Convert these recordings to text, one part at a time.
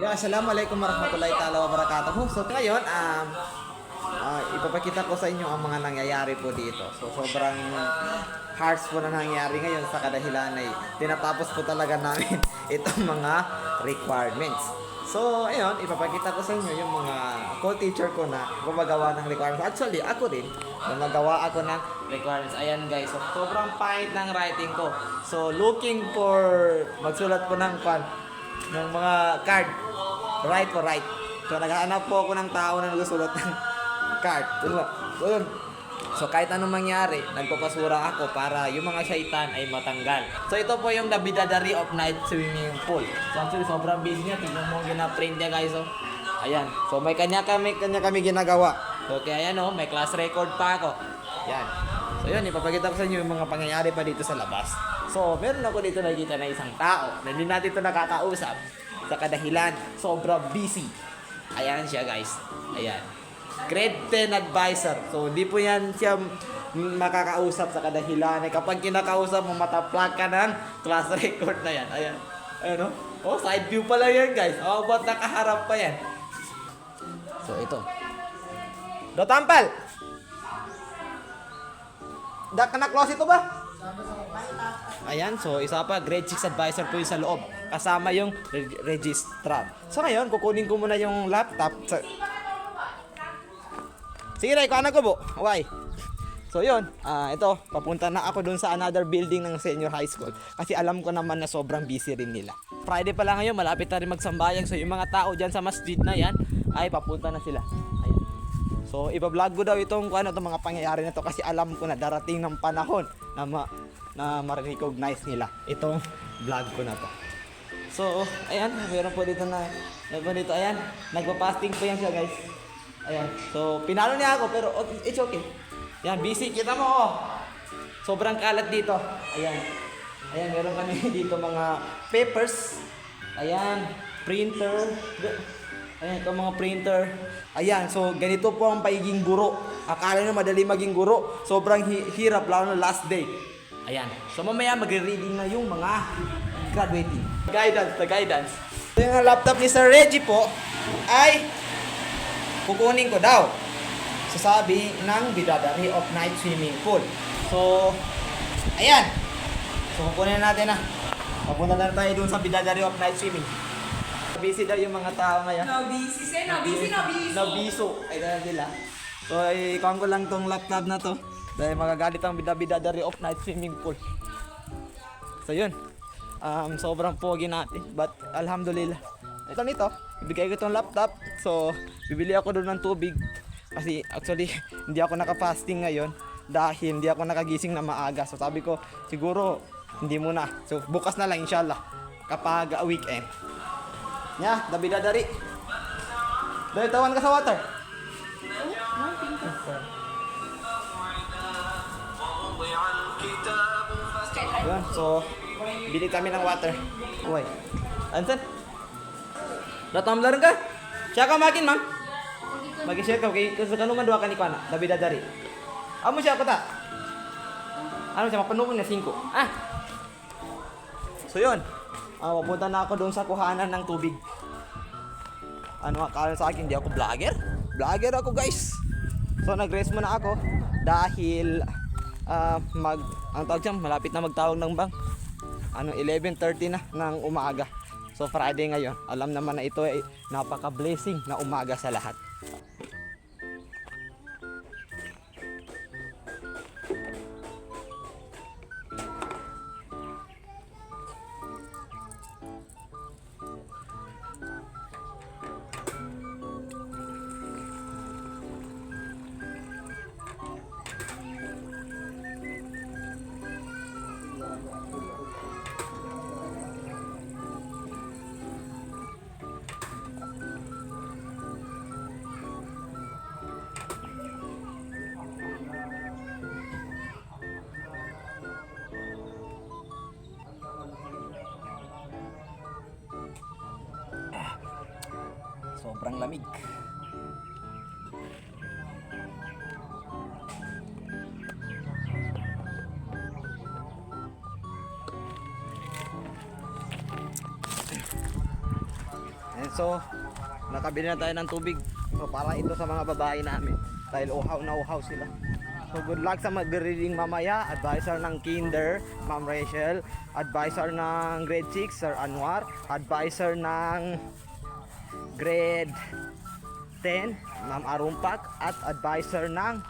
Yeah, assalamualaikum warahmatullahi taala wabarakatuh. So ngayon, um, ah, ipapakita ko sa inyo ang mga nangyayari po dito. So sobrang harsh po na nangyayari ngayon sa kadahilan ay tinatapos po talaga namin itong mga requirements. So, ayun, ipapakita ko sa inyo yung mga co-teacher ko na gumagawa ng requirements. Actually, ako din, gumagawa ako ng requirements. Ayan guys, so, sobrang pahit ng writing ko. So, looking for magsulat po ng ng mga card. Right for right. So, naghahanap po ako ng tao na nagsusulat ng card. So, yun. So, kahit anong mangyari, nagpapasura ako para yung mga syaitan ay matanggal. So, ito po yung The Bidadari of Night Swimming Pool. So, actually, sobrang busy niya. Tingnan mo gina-print niya, guys. Oh. Ayan. So, may kanya kami, kanya kami ginagawa. So, kaya yan, oh, may class record pa ako. Yan. So, yun, ipapakita ko sa inyo yung mga pangyayari pa dito sa labas. So, meron ako dito nakikita na isang tao na hindi natin ito nakakausap sa kadahilan sobrang busy. Ayan siya, guys. Ayan. Grade 10 advisor. So, hindi po yan siya makakausap sa kadahilan. Eh, kapag kinakausap mo, mataplag ka ng class record na yan. Ayan. Ayan, oh. Oh, side view pala yan, guys. Oh, ba't nakaharap pa yan? So, ito. Do tampal! Da ka na close ito ba? Ayan, so isa pa, grade 6 advisor po yung sa loob. Kasama yung re- registrar. So ngayon, kukunin ko muna yung laptop. Sa... Sige na, ikaw ko po. Okay. So yun, ah ito, papunta na ako dun sa another building ng senior high school. Kasi alam ko naman na sobrang busy rin nila. Friday pa lang ngayon, malapit na rin magsambayang. So yung mga tao dyan sa masjid na yan, ay papunta na sila. So, iba-vlog ko daw itong ano, itong mga pangyayari na to kasi alam ko na darating ng panahon na ma, na ma-recognize nila itong vlog ko na to. So, ayan, meron po dito na, meron dito, ayan, nagpa-fasting po yan siya guys. Ayan, so pinalo niya ako pero it's okay. Ayan, busy, kita mo oh. Sobrang kalat dito. Ayan. Ayan, meron kami dito mga papers. Ayan, printer. Ayan, ito mga printer. Ayan, so ganito po ang pagiging guro. Akala nyo madali maging guro. Sobrang hi- hirap, lalo na last day. Ayan. So mamaya magre-reading na yung mga graduating. Guidance, the guidance. So yung laptop ni Sir Reggie po ay kukunin ko daw. So sabi ng Bidadari of Night Swimming Pool. So, ayan. So kukunin na natin na. Papunta na tayo dun sa Bidadari of Night Swimming. Busy daw yung mga tao ngayon. No busy, say no busy, no busy. Nabiso. Ay, dahil nila. So, ikuhan ko lang tong laptop na to. Dahil magagalit ang bidabidadari of night swimming pool. So, yun. Um, sobrang pogi natin. But, alhamdulillah. Ito nito. Ibigay ko tong laptop. So, bibili ako doon ng tubig. Kasi, actually, hindi ako nakapasting ngayon. Dahil hindi ako nakagising na maaga. So, sabi ko, siguro, hindi muna. So, bukas na lang, inshallah. Kapag weekend. Nya, dabidadari. Dahil tawan ka sa water. Yun, so, bili kami ng water. Uy. Ansan? Natamlar ka? Siya ka makin, ma'am? Mag-share ka, kay kasi kanungan duha ka ni Kwana, dabidadari. Amo siya ko ta. Ano siya, mapanukon na 5. Ah! So yun, ah, papunta na ako doon sa kuhanan ng tubig. Ano akala sa akin, hindi ako vlogger? Vlogger ako guys. So nag-rest muna ako dahil ah, mag, ang tawag dyan, malapit na magtawag ng bang. Ano, 11.30 na ng umaga. So Friday ngayon, alam naman na ito ay napaka-blessing na umaga sa lahat. Sobrang lamig. Ayan, So, nakabili na tayo ng tubig. So, para ito sa mga babae namin. Dahil uhaw na uhaw sila. So, good luck sa mag-reading mamaya. Advisor ng Kinder, Ma'am Rachel. Advisor ng grade 6, Sir Anwar. Advisor ng grade 10, Ma'am Arumpak. At advisor ng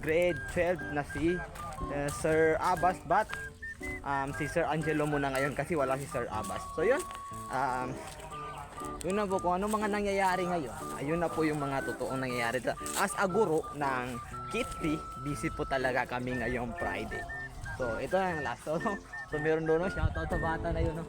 grade 12 na si uh, Sir Abbas Bat. Um, si Sir Angelo muna ngayon kasi wala si Sir Abbas. So, yun. Um, yun na po kung ano mga nangyayari ngayon. Ayun na po yung mga totoong nangyayari. As a guro ng Kitty, busy po talaga kami ngayong Friday. So, ito na yung last. So, so meron doon, no? shoutout sa bata na yun. No?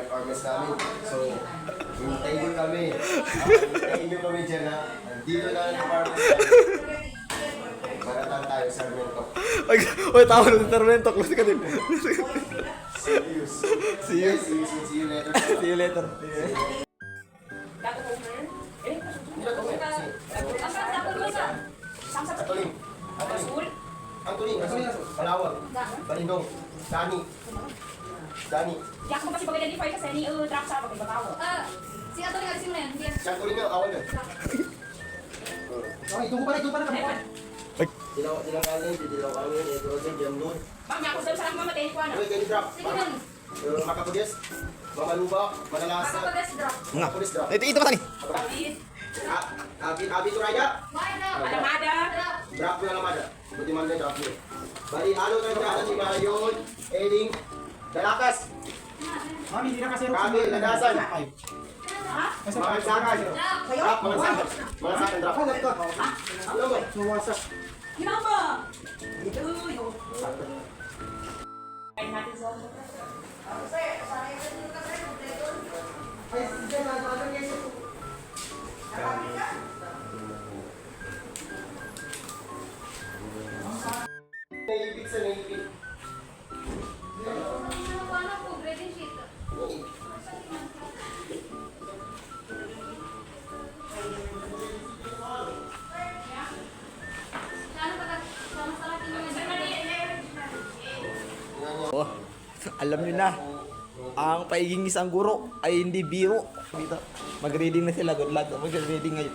Na requirements namin. So, hintayin nyo kami. Ah, hintayin nyo kami dyan ha. Dito na ang requirements namin. Maratan tayo, Sarmiento. Ay, oy, tawa ng intervento. Close ka din. Serious. See you. See you, see you later. See you later. Eh, na sa? Sa Atuling. Atuling. school? Antuling. Palawag. Balindong. Dani. Dani. Di ako magkasipag-identify kasi ni uh, truck sa pagkibatawa. Ah, si Ato nag na yan. Siya tuling nga, awal na. Ay, ito ko pala, ito pala. Dilaw, dilaw kangin, dilaw kangin, ito sa Jamlon. Bang, niya ako sa sarang mamatay ko ano. Uy, ganyan drop. Sige nun. Uh, Makapudis, Mamaluba, Manalasa, Makapades drop. Makapulis drop. Ito, ito pa tani. Ah, Abi, Abi drop. alamada. Drop. mo na lamada. Buti man na drop mo. Bali, ano na drop si Mayon, Eling, Dalakas, Kami, Ladasan, Mga Sakan, drop, mga Sakan, mga Sakan, drop. Ano mo? Sumasak. Ginamba! Uy, oh. Kain natin sa alam niyo na, ang paiging isang guro ay hindi biro. Dito, mag-reading na sila. Good luck. Mag-reading ngayon.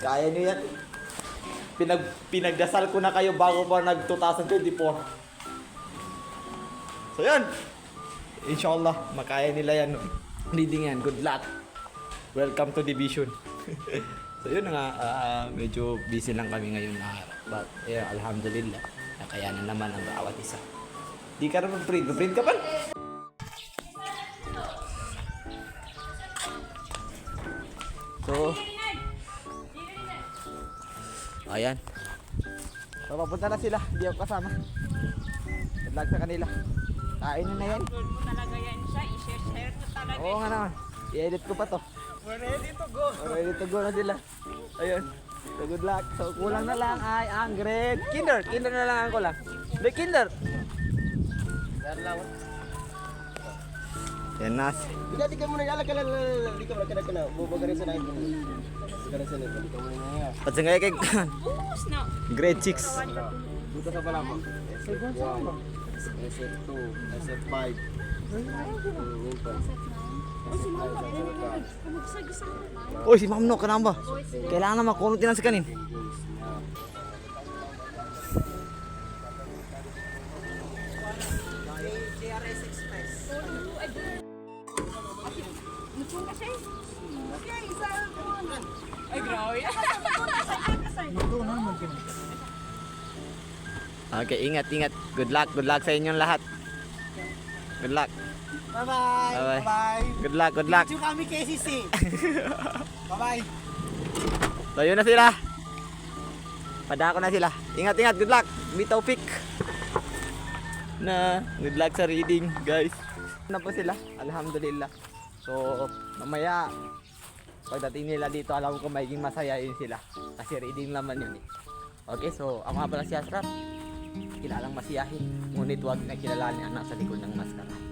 Kaya niyo yan. Pinag, pinagdasal ko na kayo bago pa nag 2024. So yan. Inshallah, makaya nila yan. Reading yan. Good luck. Welcome to division. so yun nga, ah, medyo busy lang kami ngayon na araw. But yeah, alhamdulillah, nakayanan naman ang bawat isa. Di ka naman print. Print ka pa? So, ayan. So, papunta na sila. Hindi ako kasama. Good luck sa kanila. Kain na na yan. mo talaga yan siya. I-share-share ko talaga. Oo nga naman. I-edit ko pa to. We're ready to go. Ready to go na sila. Ayun. So good luck. So kulang na lang ay ang grade. Kinder. Kinder na lang ang kulang. Hindi, kinder. Yan nas. Tidak, di ka muna ilalagay ka lang. Di ka muna ka na. Bubagarin sa nain. Bubagarin sa nain. Di ka muna nga. At sa ngayon kay Bus na. grade 6. Dito sa pala mo. SF1, SF2, SF5. Uy, si Ma'am No, kanang ba? Kailangan na makunot din sa kanin. Ay, grabe. Okay, ingat, ingat. Good luck, good luck sa inyong lahat. Good luck. Bye-bye. Bye-bye. Good luck, good luck. Video kami KCC. Bye-bye. Yun na sila. Padako na sila. Ingat, ingat. Good luck. May Taufik. Na, good luck sa reading, guys. Na po sila. Alhamdulillah. So, mamaya, pagdating nila dito, alam ko magiging masaya yun sila. Kasi reading naman yun eh. Okay, so ang mga pala si Asrap, kilalang masiyahin, ngunit huwag na kilalanin ang nasa likod ng maskara.